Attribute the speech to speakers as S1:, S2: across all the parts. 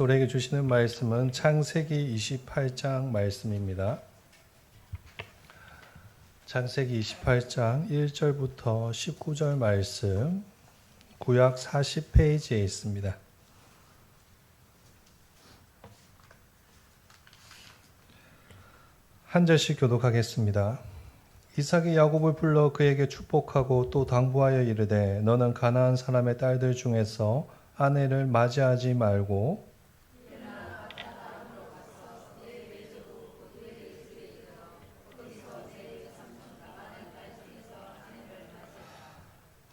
S1: 우리에게 주시는 말씀은 창세기 28장 말씀입니다. 창세기 28장 1절부터 19절 말씀 구약 40페이지에 있습니다. 한 절씩 교독하겠습니다. 이삭이 야곱을 불러 그에게 축복하고 또 당부하여 이르되 너는 가나안 사람의 딸들 중에서 아내를 맞이하지 말고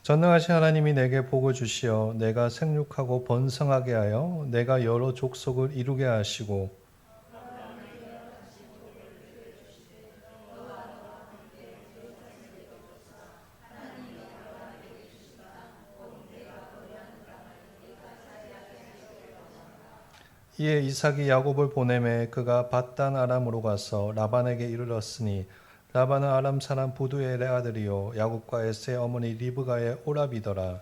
S1: 전능하신 하나님이 내게 복을 주시어 내가 생육하고 번성하게 하여 내가 여러 족속을 이루게 하시고 이에 이삭이 야곱을 보내매 그가 바단 아람으로 가서 라반에게 이르렀으니 라반은 아람 사람 부두엘의 아들이요. 야곱과 에스의 어머니 리브가의 오라비더라.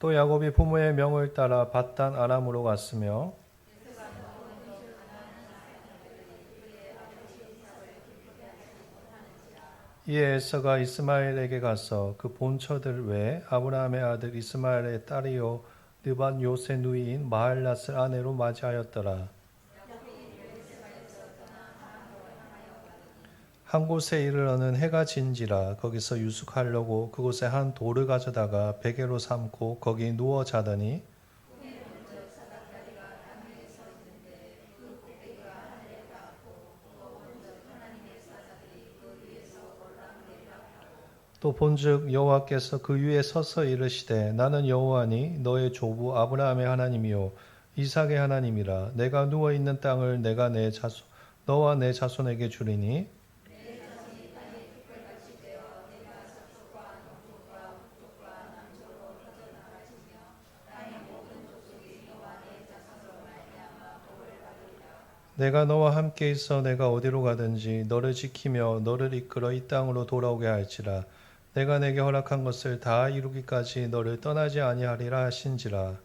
S1: 또 야곱이 부모의 명을 따라 바단 아람으로 갔으며 이에 에서가 이스마엘에게 가서 그 본처들 외에 아브라함의 아들 이스마엘의 딸이요 느반 요새 누이인 마할랏을 아내로 맞이하였더라. 한 곳에 이르러는 해가 진지라 거기서 유숙하려고 그곳에 한 돌을 가져다가 베개로 삼고 거기 누워 자더니 또 본즉 여호와께서 그 위에 서서 이르시되 나는 여호와니 너의 조부 아브라함의 하나님이요 이삭의 하나님이라. 내가 누워 있는 땅을 내가 내 자손 너와 내 자손에게 주리니. 내가 너와 함께 있어 내가 어디로 가든지 너를 지키며 너를 이끌어 이 땅으로 돌아오게 할지라 내가 내게 허락한 것을 다 이루기까지 너를 떠나지 아니하리라 하신지라.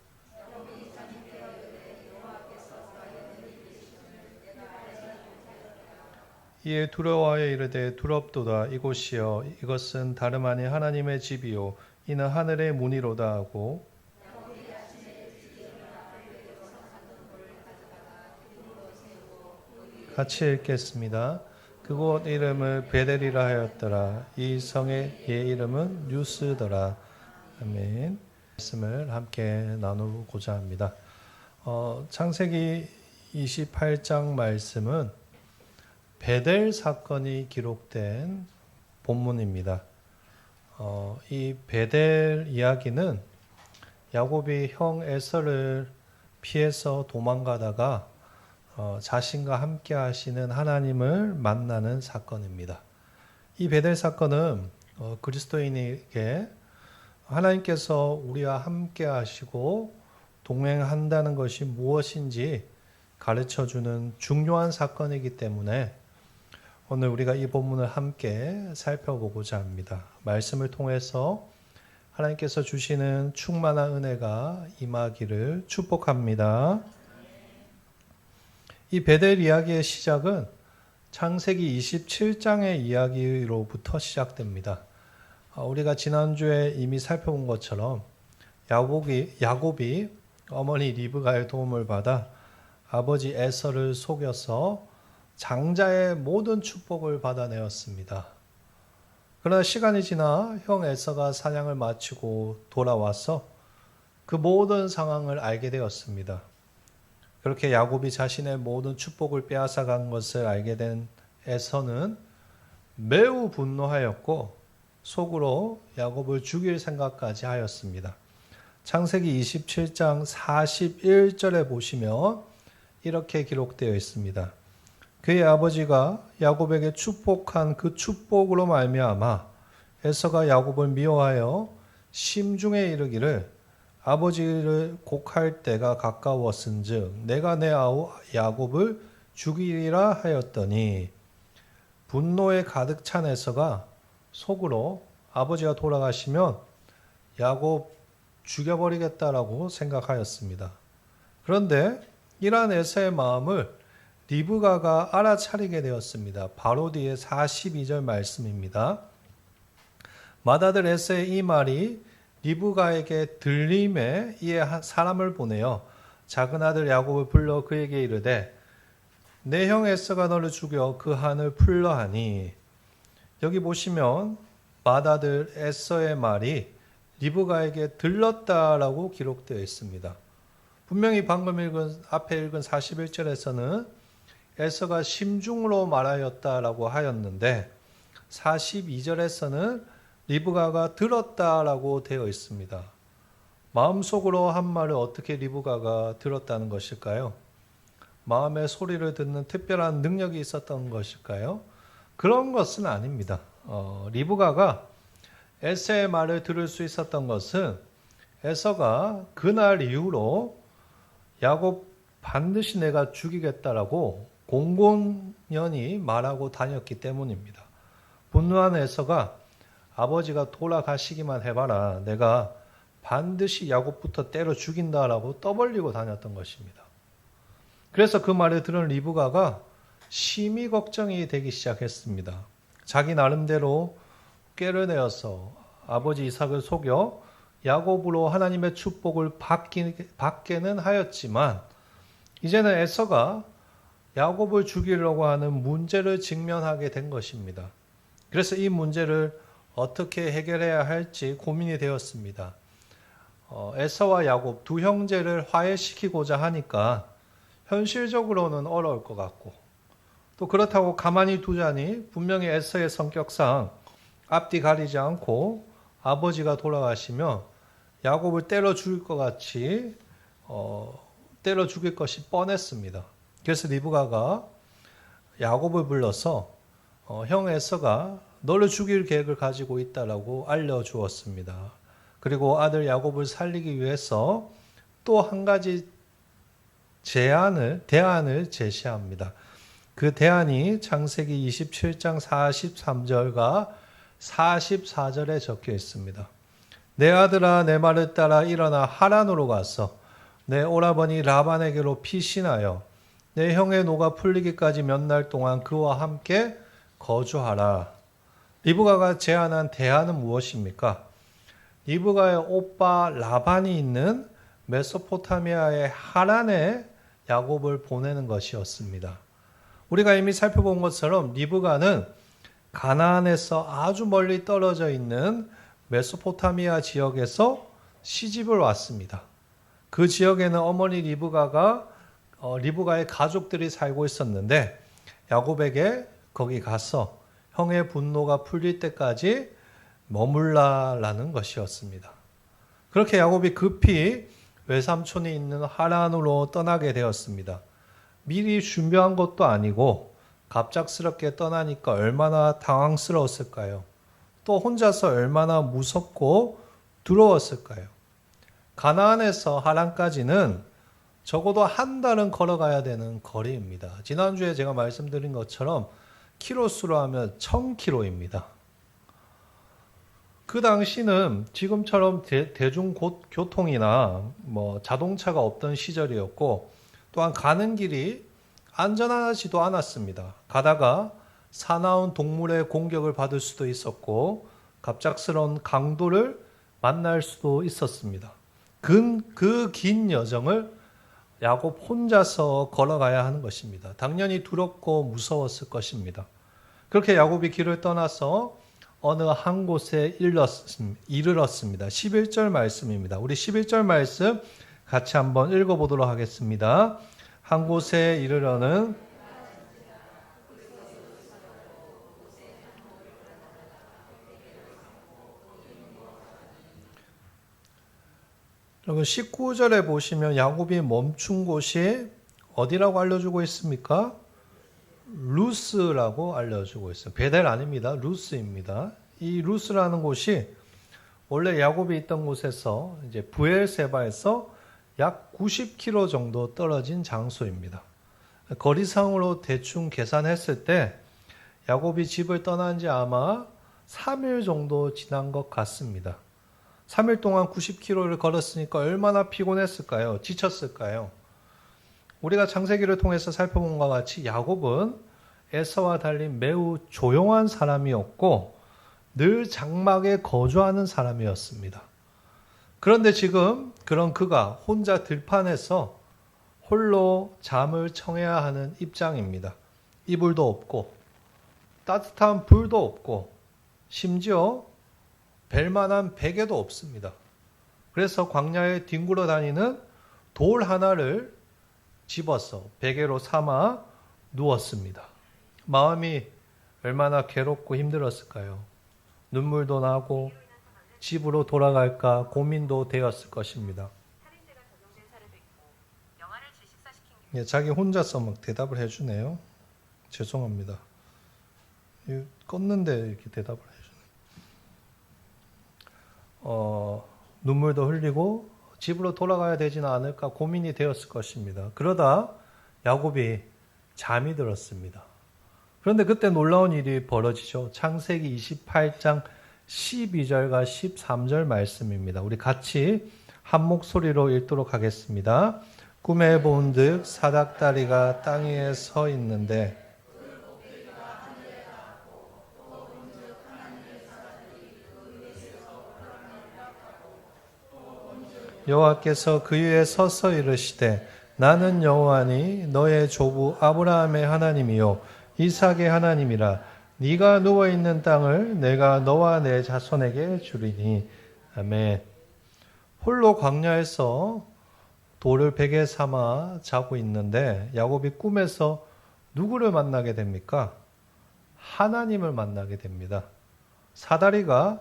S1: 이에 두려워하여 이르되 두렵도다. 이곳이여 이것은 다름 아닌 하나님의 집이요. 이는 하늘의 문이로다 하고 같이 읽겠습니다. 그곳 이름을 베델이라 하였더라. 이 성의 예 이름은 뉴스더라. 아멘. 말씀을 함께 나누고자 합니다. 어, 창세기 28장 말씀은 베델 사건이 기록된 본문입니다. 어, 이 베델 이야기는 야곱이 형 에서를 피해서 도망가다가 어, 자신과 함께 하시는 하나님을 만나는 사건입니다. 이 베델 사건은 어, 그리스도인에게 하나님께서 우리와 함께 하시고 동행한다는 것이 무엇인지 가르쳐 주는 중요한 사건이기 때문에 오늘 우리가 이 본문을 함께 살펴보고자 합니다. 말씀을 통해서 하나님께서 주시는 충만한 은혜가 임하기를 축복합니다. 이 베델 이야기의 시작은 창세기 27장의 이야기로부터 시작됩니다. 어, 우리가 지난주에 이미 살펴본 것처럼 야곱이, 야곱이 어머니 리브가의 도움을 받아 아버지 에서를 속여서 장자의 모든 축복을 받아내었습니다. 그러나 시간이 지나 형 에서가 사냥을 마치고 돌아와서 그 모든 상황을 알게 되었습니다. 그렇게 야곱이 자신의 모든 축복을 빼앗아간 것을 알게 된 에서는 매우 분노하였고 속으로 야곱을 죽일 생각까지 하였습니다. 창세기 27장 41절에 보시면 이렇게 기록되어 있습니다. 그의 아버지가 야곱에게 축복한 그 축복으로 말미암아 에서가 야곱을 미워하여 심중에 이르기를 아버지를 곡할 때가 가까웠은즉 내가 내 아우 야곱을 죽이리라 하였더니 분노에 가득 찬 에서가 속으로 아버지가 돌아가시면 야곱 죽여버리겠다라고 생각하였습니다. 그런데 이러한 에서의 마음을 리브가가 알아차리게 되었습니다. 바로 뒤에 42절 말씀입니다. 마다들 에서의 이 말이 리브가에게 들림에 이에 사람을 보내어 작은 아들 야곱을 불러 그에게 이르되 내 형 에서가 너를 죽여 그 한을 풀러 하니 여기 보시면 마다들 에서의 말이 리브가에게 들렀다라고 기록되어 있습니다. 분명히 방금 읽은 앞에 읽은 41절에서는 에서가 심중으로 말하였다라고 하였는데 42절에서는 리브가가 들었다라고 되어 있습니다. 마음속으로 한 말을 어떻게 리브가가 들었다는 것일까요? 마음의 소리를 듣는 특별한 능력이 있었던 것일까요? 그런 것은 아닙니다. 어, 리브가가 에서의 말을 들을 수 있었던 것은 에서가 그날 이후로 야곱 반드시 내가 죽이겠다라고 공공연히 말하고 다녔기 때문입니다. 분노한 에서가 아버지가 돌아가시기만 해봐라. 내가 반드시 야곱부터 때려 죽인다라고 떠벌리고 다녔던 것입니다. 그래서 그 말을 들은 리브가가 심히 걱정이 되기 시작했습니다. 자기 나름대로 꾀를 내어서 아버지 이삭을 속여 야곱으로 하나님의 축복을 받기, 받게는 하였지만 이제는 에서가 야곱을 죽이려고 하는 문제를 직면하게 된 것입니다. 그래서 이 문제를 어떻게 해결해야 할지 고민이 되었습니다. 어, 에서와 야곱 두 형제를 화해시키고자 하니까 현실적으로는 어려울 것 같고 또 그렇다고 가만히 두자니 분명히 에서의 성격상 앞뒤 가리지 않고 아버지가 돌아가시면 야곱을 때려 죽일 것 같이 어, 때려 죽일 것이 뻔했습니다. 그래서 리브가가 야곱을 불러서 어, 형 에서가 너를 죽일 계획을 가지고 있다라고 알려주었습니다. 그리고 아들 야곱을 살리기 위해서 또 한 가지 제안을 대안을 제시합니다. 그 대안이 창세기 27장 43절과 44절에 적혀 있습니다. 내 아들아 내 말을 따라 일어나 하란으로 가서 내 오라버니 라반에게로 피신하여 내 형의 노가 풀리기까지 몇 날 동안 그와 함께 거주하라. 리브가가 제안한 대안은 무엇입니까? 리브가의 오빠 라반이 있는 메소포타미아의 하란에 야곱을 보내는 것이었습니다. 우리가 이미 살펴본 것처럼 리브가는 가나안에서 아주 멀리 떨어져 있는 메소포타미아 지역에서 시집을 왔습니다. 그 지역에는 어머니 리브가가 어, 리브가의 가족들이 살고 있었는데 야곱에게 거기 가서 형의 분노가 풀릴 때까지 머물라라는 것이었습니다. 그렇게 야곱이 급히 외삼촌이 있는 하란으로 떠나게 되었습니다. 미리 준비한 것도 아니고 갑작스럽게 떠나니까 얼마나 당황스러웠을까요? 또 혼자서 얼마나 무섭고 두려웠을까요? 가나안에서 하란까지는 적어도 한 달은 걸어가야 되는 거리입니다. 지난주에 제가 말씀드린 것처럼 키로수로 하면 1000km입니다. 그 당시는 지금처럼 대, 대중교통이나 뭐 자동차가 없던 시절이었고 또한 가는 길이 안전하지도 않았습니다. 가다가 사나운 동물의 공격을 받을 수도 있었고 갑작스러운 강도를 만날 수도 있었습니다. 그 긴 여정을 야곱 혼자서 걸어가야 하는 것입니다. 당연히 두렵고 무서웠을 것입니다. 그렇게 야곱이 길을 떠나서 어느 한 곳에 이르렀습니다. 11절 말씀입니다. 우리 11절 말씀 같이 한번 읽어보도록 하겠습니다. 한 곳에 이르러는 여러분 19절에 보시면 야곱이 멈춘 곳이 어디라고 알려주고 있습니까? 루스라고 알려주고 있어요. 베델 아닙니다. 루스입니다. 이 루스라는 곳이 원래 야곱이 있던 곳에서 이제 부엘세바에서 약 90km 정도 떨어진 장소입니다. 거리상으로 대충 계산했을 때 야곱이 집을 떠난 지 아마 3일 정도 지난 것 같습니다. 3일 동안 90km를 걸었으니까 얼마나 피곤했을까요? 지쳤을까요? 우리가 창세기를 통해서 살펴본 것과 같이 야곱은 에서와 달리 매우 조용한 사람이었고 늘 장막에 거주하는 사람이었습니다. 그런데 지금 그런 그가 혼자 들판에서 홀로 잠을 청해야 하는 입장입니다. 이불도 없고 따뜻한 불도 없고 심지어 벨만한 베개도 없습니다. 그래서 광야에 뒹굴어 다니는 돌 하나를 집어서 베개로 삼아 누웠습니다. 마음이 얼마나 괴롭고 힘들었을까요? 눈물도 나고 집으로 돌아갈까 고민도 되었을 것입니다. 예, 자기 혼자서 막 대답을 해주네요. 죄송합니다. 이 껐는데 이렇게 대답을 해주네. 어, 눈물도 흘리고 집으로 돌아가야 되지는 않을까 고민이 되었을 것입니다. 그러다 야곱이 잠이 들었습니다. 그런데 그때 놀라운 일이 벌어지죠. 창세기 28장 12절과 13절 말씀입니다. 우리 같이 한 목소리로 읽도록 하겠습니다. 꿈에 본듯 사닥다리가 땅 위에 서 있는데 여호와께서 그 위에 서서 이르시되 나는 여호와니 너의 조부 아브라함의 하나님이요 이삭의 하나님이라 네가 누워 있는 땅을 내가 너와 내 자손에게 주리니 아멘. 홀로 광야에서 돌을 베개 삼아 자고 있는데 야곱이 꿈에서 누구를 만나게 됩니까? 하나님을 만나게 됩니다. 사다리가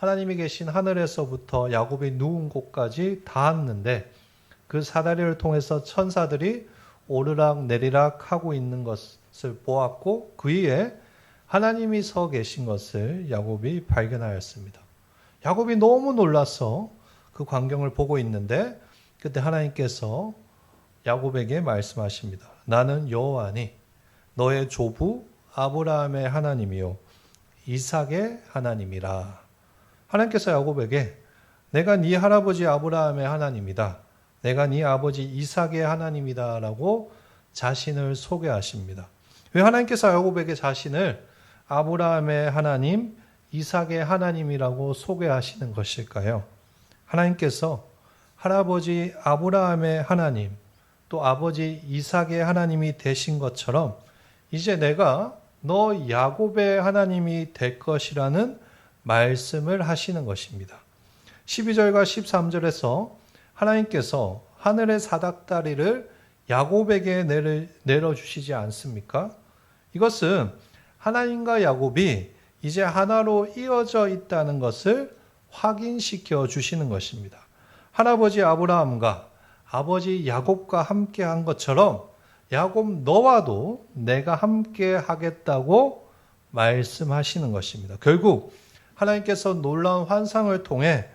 S1: 하나님이 계신 하늘에서부터 야곱이 누운 곳까지 닿았는데 그 사다리를 통해서 천사들이 오르락 내리락 하고 있는 것을 보았고 그 위에 하나님이 서 계신 것을 야곱이 발견하였습니다. 야곱이 너무 놀라서 그 광경을 보고 있는데 그때 하나님께서 야곱에게 말씀하십니다. 나는 여호와니 너의 조부 아브라함의 하나님이요 이삭의 하나님이라. 하나님께서 야곱에게 내가 네 할아버지 아브라함의 하나님이다. 내가 네 아버지 이삭의 하나님이다라고 자신을 소개하십니다. 왜 하나님께서 야곱에게 자신을 아브라함의 하나님, 이삭의 하나님이라고 소개하시는 것일까요? 하나님께서 할아버지 아브라함의 하나님, 또 아버지 이삭의 하나님이 되신 것처럼 이제 내가 너 야곱의 하나님이 될 것이라는 말씀을 하시는 것입니다. 12절과 13절에서 하나님께서 하늘의 사닥다리를 야곱에게 내려주시지 않습니까? 이것은 하나님과 야곱이 이제 하나로 이어져 있다는 것을 확인시켜 주시는 것입니다. 할아버지 아브라함과 아버지 야곱과 함께 한 것처럼 야곱 너와도 내가 함께 하겠다고 말씀하시는 것입니다. 결국 하나님께서 놀라운 환상을 통해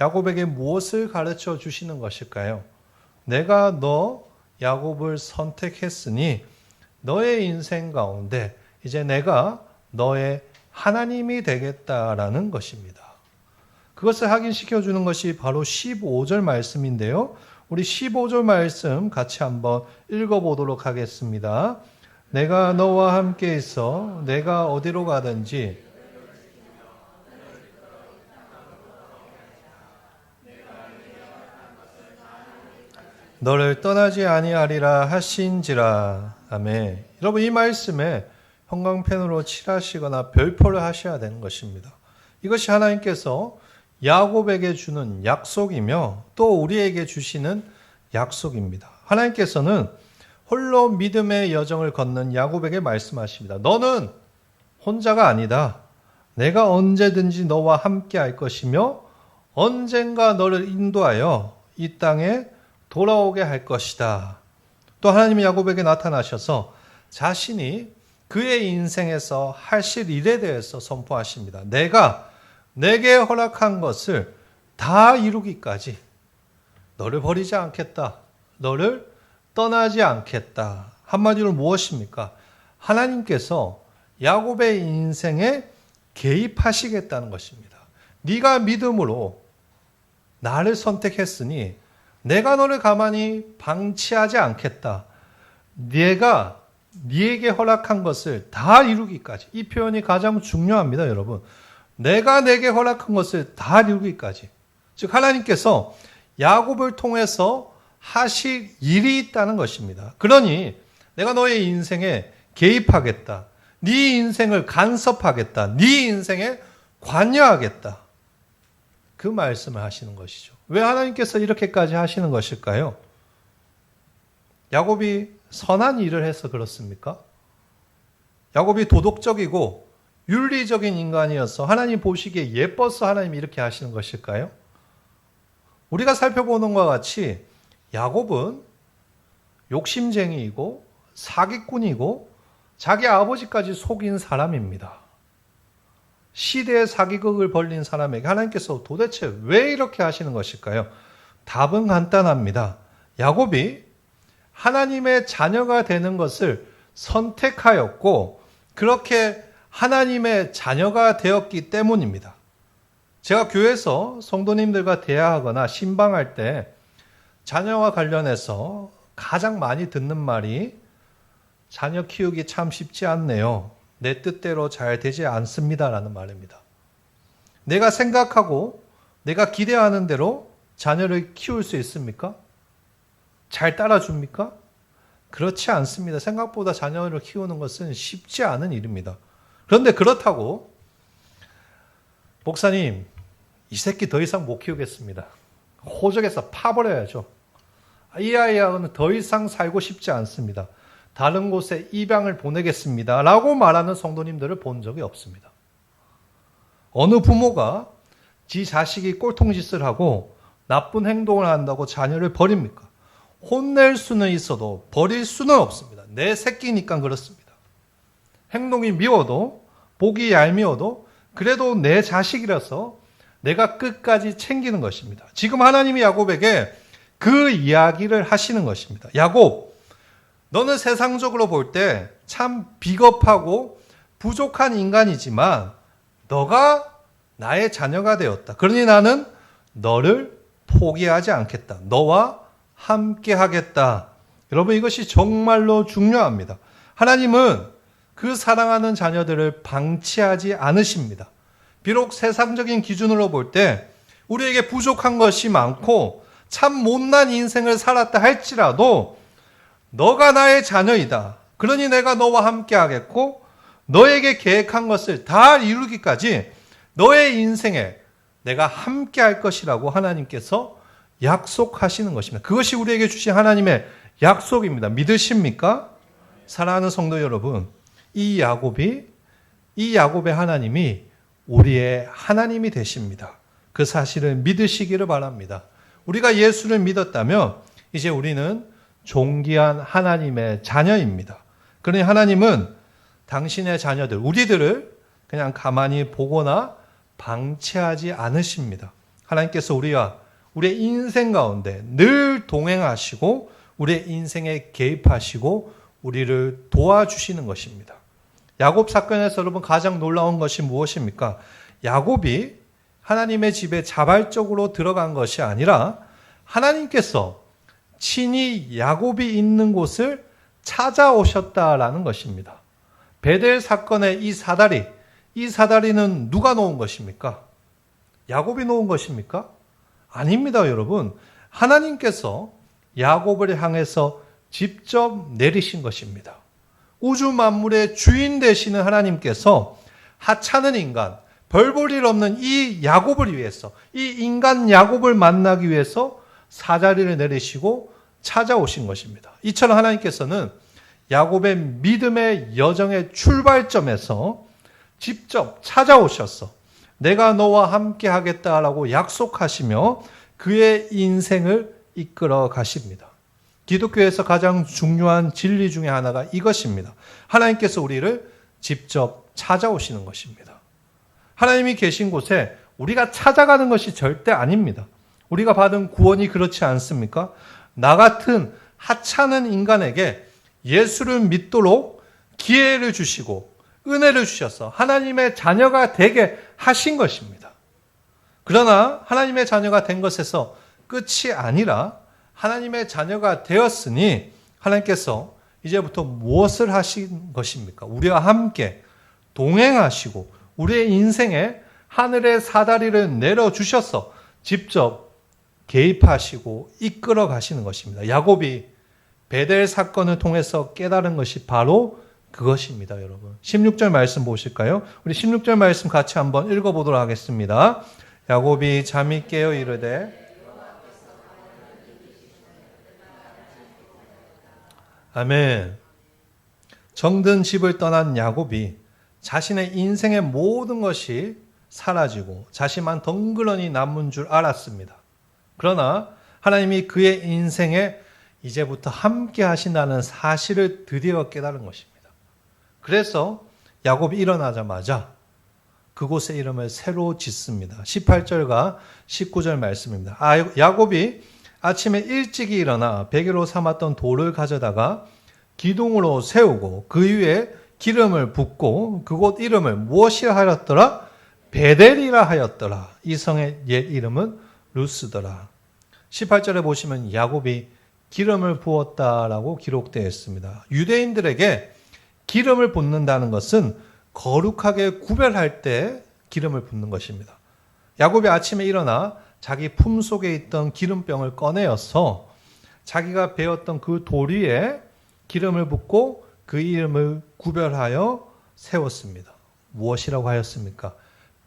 S1: 야곱에게 무엇을 가르쳐 주시는 것일까요? 내가 너 야곱을 선택했으니 너의 인생 가운데 이제 내가 너의 하나님이 되겠다라는 것입니다. 그것을 확인시켜 주는 것이 바로 15절 말씀인데요. 우리 15절 말씀 같이 한번 읽어 보도록 하겠습니다. 내가 너와 함께 있어 내가 어디로 가든지 너를 떠나지 아니하리라 하신지라. 아멘. 여러분 이 말씀에 형광펜으로 칠하시거나 별표를 하셔야 되는 것입니다. 이것이 하나님께서 야곱에게 주는 약속이며 또 우리에게 주시는 약속입니다. 하나님께서는 홀로 믿음의 여정을 걷는 야곱에게 말씀하십니다. 너는 혼자가 아니다. 내가 언제든지 너와 함께 할 것이며 언젠가 너를 인도하여 이 땅에 돌아오게 할 것이다. 또 하나님이 야곱에게 나타나셔서 자신이 그의 인생에서 하실 일에 대해서 선포하십니다. 내가 내게 허락한 것을 다 이루기까지 너를 버리지 않겠다. 너를 떠나지 않겠다. 한마디로 무엇입니까? 하나님께서 야곱의 인생에 개입하시겠다는 것입니다. 네가 믿음으로 나를 선택했으니 내가 너를 가만히 방치하지 않겠다. 내가 네게 허락한 것을 다 이루기까지. 이 표현이 가장 중요합니다, 여러분. 내가 내게 허락한 것을 다 이루기까지. 즉 하나님께서 야곱을 통해서 하실 일이 있다는 것입니다. 그러니 내가 너의 인생에 개입하겠다. 네 인생을 간섭하겠다. 네 인생에 관여하겠다. 그 말씀을 하시는 것이죠. 왜 하나님께서 이렇게까지 하시는 것일까요? 야곱이 선한 일을 해서 그렇습니까? 야곱이 도덕적이고 윤리적인 인간이어서 하나님 보시기에 예뻐서 하나님이 이렇게 하시는 것일까요? 우리가 살펴보는 것과 같이 야곱은 욕심쟁이이고 사기꾼이고 자기 아버지까지 속인 사람입니다. 시대의 사기극을 벌린 사람에게 하나님께서 도대체 왜 이렇게 하시는 것일까요? 답은 간단합니다. 야곱이 하나님의 자녀가 되는 것을 선택하였고 그렇게 하나님의 자녀가 되었기 때문입니다. 제가 교회에서 성도님들과 대화하거나 신방할 때 자녀와 관련해서 가장 많이 듣는 말이 자녀 키우기 참 쉽지 않네요. 내 뜻대로 잘 되지 않습니다라는 말입니다. 내가 생각하고 내가 기대하는 대로 자녀를 키울 수 있습니까? 잘 따라줍니까? 그렇지 않습니다. 생각보다 자녀를 키우는 것은 쉽지 않은 일입니다. 그런데 그렇다고 목사님 이 새끼 더 이상 못 키우겠습니다. 호적에서 파버려야죠. 이 아이하고는 더 이상 살고 싶지 않습니다. 다른 곳에 입양을 보내겠습니다. 라고 말하는 성도님들을 본 적이 없습니다. 어느 부모가 지 자식이 꼴통짓을 하고 나쁜 행동을 한다고 자녀를 버립니까? 혼낼 수는 있어도 버릴 수는 없습니다. 내 새끼니까 그렇습니다. 행동이 미워도 보기 얄미워도 그래도 내 자식이라서 내가 끝까지 챙기는 것입니다. 지금 하나님이 야곱에게 그 이야기를 하시는 것입니다. 야곱, 너는 세상적으로 볼 때 참 비겁하고 부족한 인간이지만 너가 나의 자녀가 되었다. 그러니 나는 너를 포기하지 않겠다. 너와 함께 하겠다. 여러분 이것이 정말로 중요합니다. 하나님은 그 사랑하는 자녀들을 방치하지 않으십니다. 비록 세상적인 기준으로 볼 때 우리에게 부족한 것이 많고 참 못난 인생을 살았다 할지라도 너가 나의 자녀이다. 그러니 내가 너와 함께 하겠고 너에게 계획한 것을 다 이루기까지 너의 인생에 내가 함께 할 것이라고 하나님께서 약속하시는 것입니다. 그것이 우리에게 주신 하나님의 약속입니다. 믿으십니까? 사랑하는 성도 여러분, 이 야곱이 이 야곱의 하나님이 우리의 하나님이 되십니다. 그 사실을 믿으시기를 바랍니다. 우리가 예수를 믿었다면 이제 우리는 존귀한 하나님의 자녀입니다. 그러니 하나님은 당신의 자녀들, 우리들을 그냥 가만히 보거나 방치하지 않으십니다. 하나님께서 우리와 우리의 인생 가운데 늘 동행하시고 우리의 인생에 개입하시고 우리를 도와주시는 것입니다. 야곱 사건에서 여러분 가장 놀라운 것이 무엇입니까? 야곱이 하나님의 집에 자발적으로 들어간 것이 아니라 하나님께서 친히 야곱이 있는 곳을 찾아오셨다라는 것입니다. 베델 사건의 이 사다리, 이 사다리는 누가 놓은 것입니까? 야곱이 놓은 것입니까? 아닙니다, 여러분. 하나님께서 야곱을 향해서 직접 내리신 것입니다. 우주 만물의 주인 되시는 하나님께서 하찮은 인간, 별 볼 일 없는 이 야곱을 위해서, 이 인간 야곱을 만나기 위해서 사자리를 내리시고 찾아오신 것입니다. 이처럼 하나님께서는 야곱의 믿음의 여정의 출발점에서 직접 찾아오셔서 내가 너와 함께 하겠다라고 약속하시며 그의 인생을 이끌어 가십니다. 기독교에서 가장 중요한 진리 중에 하나가 이것입니다. 하나님께서 우리를 직접 찾아오시는 것입니다. 하나님이 계신 곳에 우리가 찾아가는 것이 절대 아닙니다. 우리가 받은 구원이 그렇지 않습니까? 나 같은 하찮은 인간에게 예수를 믿도록 기회를 주시고 은혜를 주셔서 하나님의 자녀가 되게 하신 것입니다. 그러나 하나님의 자녀가 된 것에서 끝이 아니라 하나님의 자녀가 되었으니 하나님께서 이제부터 무엇을 하신 것입니까? 우리와 함께 동행하시고 우리의 인생에 하늘의 사다리를 내려주셔서 직접 개입하시고 이끌어 가시는 것입니다. 야곱이 베델 사건을 통해서 깨달은 것이 바로 그것입니다, 여러분. 16절 말씀 보실까요? 우리 16절 말씀 같이 한번 읽어 보도록 하겠습니다. 야곱이 잠이 깨어 이르되 아멘. 정든 집을 떠난 야곱이 자신의 인생의 모든 것이 사라지고 자신만 덩그러니 남은 줄 알았습니다. 그러나 하나님이 그의 인생에 이제부터 함께 하신다는 사실을 드디어 깨달은 것입니다. 그래서 야곱이 일어나자마자 그곳의 이름을 새로 짓습니다. 18절과 19절 말씀입니다. 아, 야곱이 아침에 일찍이 일어나 베개로 삼았던 돌을 가져다가 기둥으로 세우고 그 위에 기름을 붓고 그곳 이름을 무엇이라 하였더라? 베델이라 하였더라. 이 성의 옛 이름은 루스더라. 18절에 보시면 야곱이 기름을 부었다라고 기록되어 있습니다. 유대인들에게 기름을 붓는다는 것은 거룩하게 구별할 때 기름을 붓는 것입니다. 야곱이 아침에 일어나 자기 품 속에 있던 기름병을 꺼내어서 자기가 배웠던 그 돌 위에 기름을 붓고 그 이름을 구별하여 세웠습니다. 무엇이라고 하였습니까?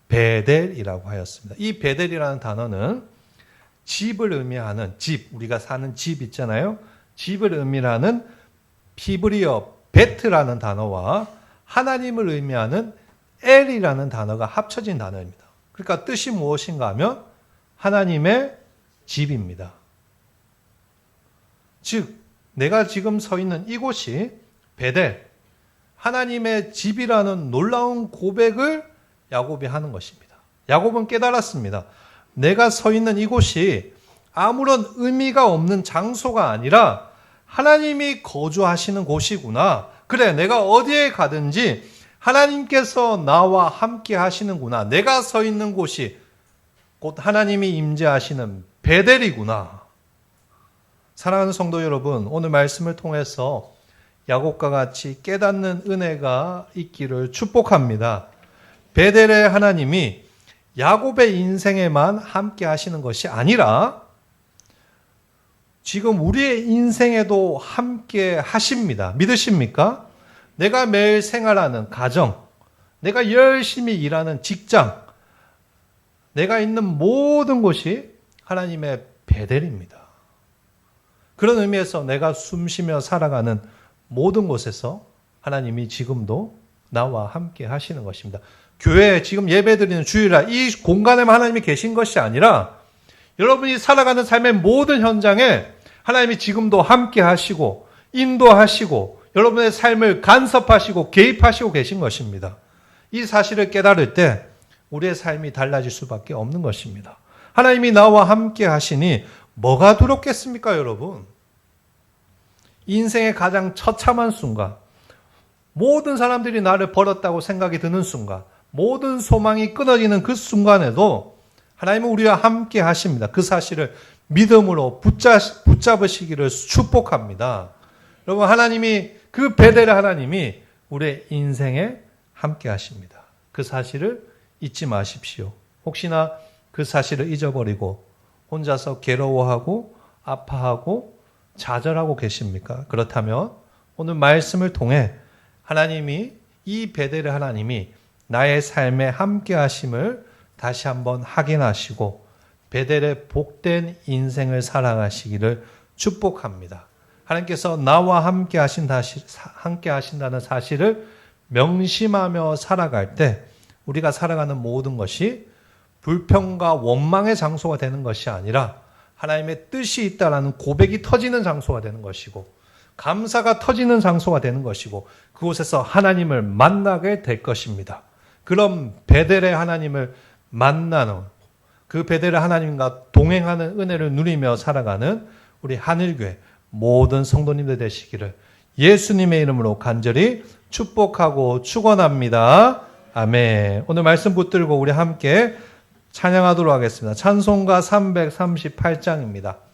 S1: 베델이라고 하였습니다. 이 베델이라는 단어는 집을 의미하는 집, 우리가 사는 집 있잖아요. 집을 의미하는 피브리어 베트라는 단어와 하나님을 의미하는 엘이라는 단어가 합쳐진 단어입니다. 그러니까 뜻이 무엇인가 하면 하나님의 집입니다. 즉, 내가 지금 서 있는 이곳이 베델, 하나님의 집이라는 놀라운 고백을 야곱이 하는 것입니다. 야곱은 깨달았습니다. 내가 서 있는 이곳이 아무런 의미가 없는 장소가 아니라 하나님이 거주하시는 곳이구나. 그래, 내가 어디에 가든지 하나님께서 나와 함께 하시는구나. 내가 서 있는 곳이 곧 하나님이 임재하시는 베델이구나. 사랑하는 성도 여러분, 오늘 말씀을 통해서 야곱과 같이 깨닫는 은혜가 있기를 축복합니다. 베델의 하나님이 야곱의 인생에만 함께 하시는 것이 아니라 지금 우리의 인생에도 함께 하십니다. 믿으십니까? 내가 매일 생활하는 가정, 내가 열심히 일하는 직장, 내가 있는 모든 곳이 하나님의 베델입니다. 그런 의미에서 내가 숨 쉬며 살아가는 모든 곳에서 하나님이 지금도 나와 함께 하시는 것입니다. 교회 지금 예배드리는 주일날 이 공간에만 하나님이 계신 것이 아니라 여러분이 살아가는 삶의 모든 현장에 하나님이 지금도 함께 하시고 인도하시고 여러분의 삶을 간섭하시고 개입하시고 계신 것입니다. 이 사실을 깨달을 때 우리의 삶이 달라질 수밖에 없는 것입니다. 하나님이 나와 함께 하시니 뭐가 두렵겠습니까, 여러분? 인생의 가장 처참한 순간, 모든 사람들이 나를 버렸다고 생각이 드는 순간, 모든 소망이 끊어지는 그 순간에도 하나님은 우리와 함께 하십니다. 그 사실을 믿음으로 붙잡, 붙잡으시기를 축복합니다. 여러분, 하나님이, 그 베델의 하나님이 우리의 인생에 함께 하십니다. 그 사실을 잊지 마십시오. 혹시나 그 사실을 잊어버리고 혼자서 괴로워하고 아파하고 좌절하고 계십니까? 그렇다면 오늘 말씀을 통해 하나님이 이 베델의 하나님이 나의 삶에 함께 하심을 다시 한번 확인하시고 베델의 복된 인생을 살아가시기를 축복합니다. 하나님께서 나와 함께 하신 다시 함께 하신다는 사실을 명심하며 살아갈 때 우리가 살아가는 모든 것이 불평과 원망의 장소가 되는 것이 아니라 하나님의 뜻이 있다라는 고백이 터지는 장소가 되는 것이고 감사가 터지는 장소가 되는 것이고 그곳에서 하나님을 만나게 될 것입니다. 그럼 베델의 하나님을 만나는 그 베델의 하나님과 동행하는 은혜를 누리며 살아가는 우리 하늘교회 모든 성도님들 되시기를 예수님의 이름으로 간절히 축복하고 축원합니다. 아멘. 오늘 말씀 붙들고 우리 함께 찬양하도록 하겠습니다. 찬송가 338장입니다.